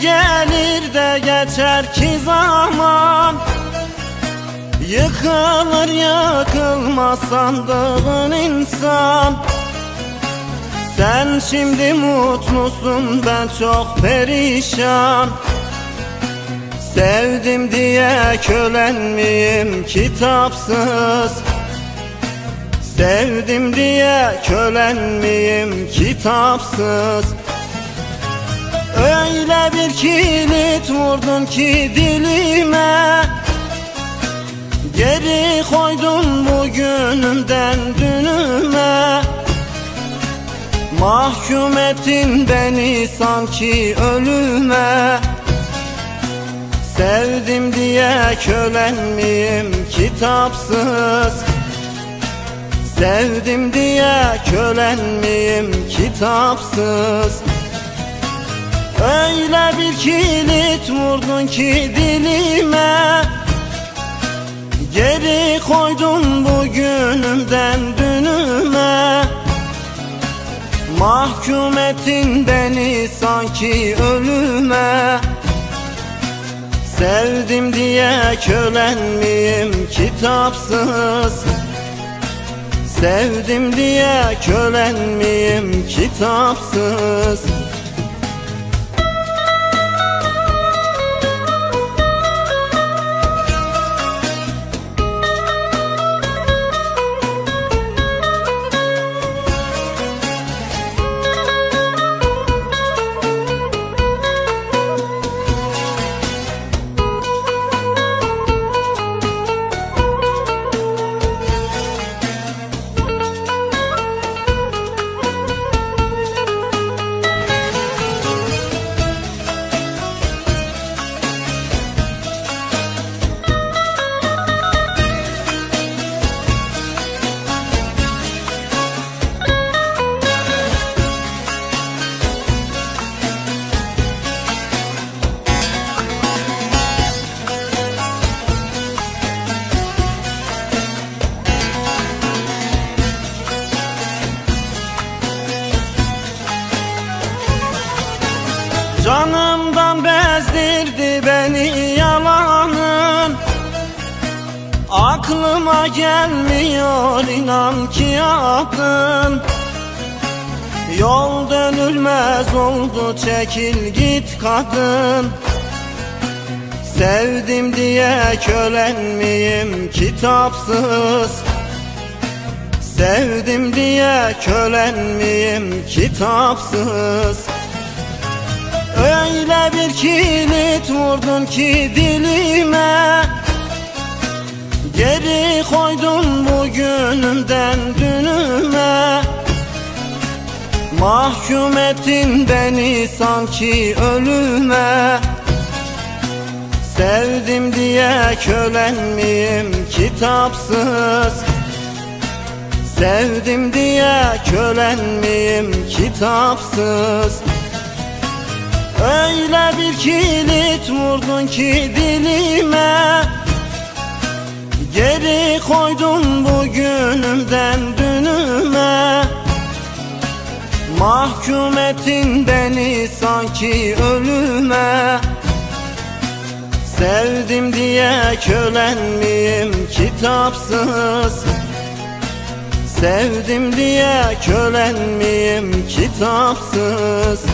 Gelir de geçer ki zaman. Yıkılır yıkılmaz sandığın insan. Sen şimdi mutlusun ben çok perişan. Sevdim diye kölen miyim kitapsız? Sevdim diye kölen miyim kitapsız Öyle bir kilit vurdun ki dilime. Geri koydun bugünümden dünüme. Mahkum ettin beni sanki ölüme. Sevdim diye kölen miyim kitapsız? Sevdim diye kölen miyim kitapsız Öyle bir kilit vurdun ki dilime. Geri koydun bugünümden dünüme. Mahkum ettin beni sanki ölüme. Sevdim diye kölen miyim kitapsız? Sevdim diye kölen miyim kitapsız Canımdan bezdirdi beni yalanın. Aklıma gelmiyor inan ki adın Yol dönülmez oldu çekil git kadın. Sevdim diye kölen miyim kitapsız? Sevdim diye kölen miyim kitapsız Öyle bir kilit vurdun ki dilime. Geri koydun bugünümden dünüme. Mahkum ettin beni sanki ölüme. Sevdim diye kölen miyim kitapsız? Sevdim diye kölen miyim kitapsız Öyle bir kilit vurdun ki dilime. Geri koydun bugünümden dünüme. Mahkum ettin beni sanki ölüme. Sevdim diye kölen miyim kitapsız. Sevdim diye kölen miyim kitapsız